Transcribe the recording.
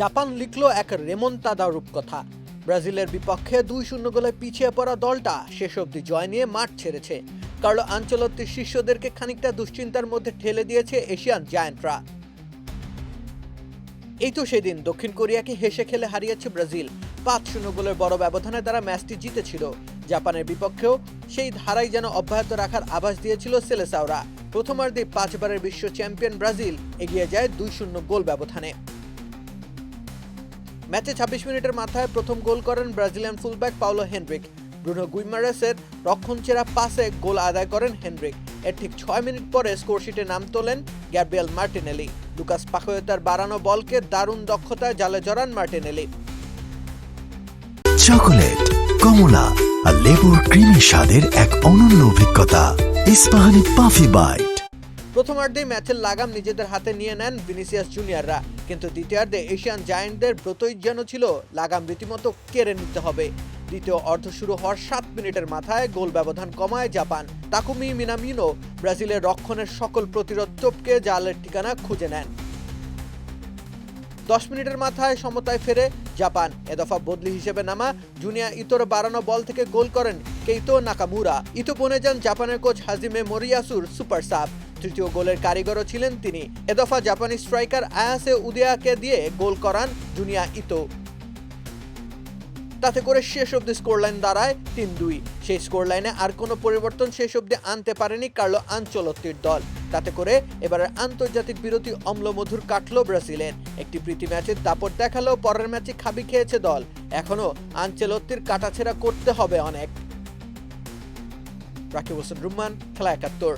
Japan লিখল এক রেমন্তাদা রূপকথা। ব্রাজিলের বিপক্ষে দুই শূন্য গোলে পিছিয়ে পড়া দলটা শেষ অবধি জয় নিয়ে মাঠ ছেড়েছে। কার্লো আঞ্চলত্তির শিষ্যদেরকে খানিকটা দুশ্চিন্তার মধ্যে ঠেলে দিয়েছে এশিয়ান জায়ান্টরা। এই তো সেদিন দক্ষিণ কোরিয়াকে হেসে খেলে হারিয়েছে ব্রাজিল। পাঁচ শূন্য গোলের বড় ব্যবধানে তারা ম্যাচটি জিতেছিল। জাপানের বিপক্ষেও সেই ধারাই যেন অব্যাহত রাখার আভাস দিয়েছিল সেলেসাওরা। প্রথমার্ধে পাঁচবারের বিশ্ব চ্যাম্পিয়ন ব্রাজিল এগিয়ে যায় দুই শূন্য গোল ব্যবধানে। ম্যাচে ছাব্বিশ মিনিটের মাথায় প্রথম গোল করেন Brazilian fullback Paulo Henrique. Bruno গুইমারেসের রক্ষণচেরা পাসে গোল আদায় করেন হেনরিক। এর ঠিক ছয় মিনিট পরে স্কোরশিটে নাম তোলেন গ্যাব্রিয়েল মার্টিনেলি। লুকাস পাখোয়েতার বাড়ানো বলকে দারুণ দক্ষতায় জালে জড়ান মার্টিনেলি। চকোলেট, কমলা আর লেবুর ক্রিমি স্বাদের এক অনন্য অভিজ্ঞতা। ইস্পাহানি পাফি বাইট প্রথমার্ধেই ম্যাচের লাগাম নিজেদের হাতে নিয়ে নেন ভিনিসিয়াস জুনিয়ররা। কিন্তু দ্বিতীয়ার্ধে এশিয়ান জায়েন্টদের ব্রতই যেন ছিল, লাগাম রীতিমতো কেড়ে নিতে হবে। দ্বিতীয় অর্ধ শুরু হওয়ার সাত মিনিটের মাথায় গোল ব্যবধান কমায় জাপান। তাকুমি মিনামিনো ব্রাজিলের রক্ষণের সকল প্রতিরোধ টপকে জালের ঠিকানা খুঁজে নেন। দশ মিনিটের মাথায় সমতায় ফেরে জাপান। এ দফা বদলি হিসেবে নামা জুনিয়া ইতোর বাড়ানো বল থেকে গোল করেন কেইতো নাকামুরা। ইতো বনে যান জাপানের কোচ হাজিমে মরিয়াসুর সুপার সাব তৃতীয় গোলের কারিগরও ছিলেন তিনি। এ দফা জাপানি স্ট্রাইকার আয়াসে উদিয়াকে দিয়ে গোল করান জুনিয়া ইতো। তাতে করে শেষ অব্দি স্কোর লাইন দাঁড়ায় তিন দুই। সেই স্কোর লাইনে আর কোনো পরিবর্তন শেষ অব্দি আনতে পারেনি কার্লো আঞ্চলত্তির দল। তাতে করে এবারের আন্তর্জাতিক বিরতি অম্লমধুর কাটলো ব্রাজিলের। একটি প্রীতি ম্যাচের দাপট দেখালেও পরের ম্যাচে খাবি খেয়েছে দল। এখনও আঞ্চলত্তির কাটাছেড়া করতে হবে অনেক। রাকিব হোসেন রুম্মান, খেলা একাত্তর।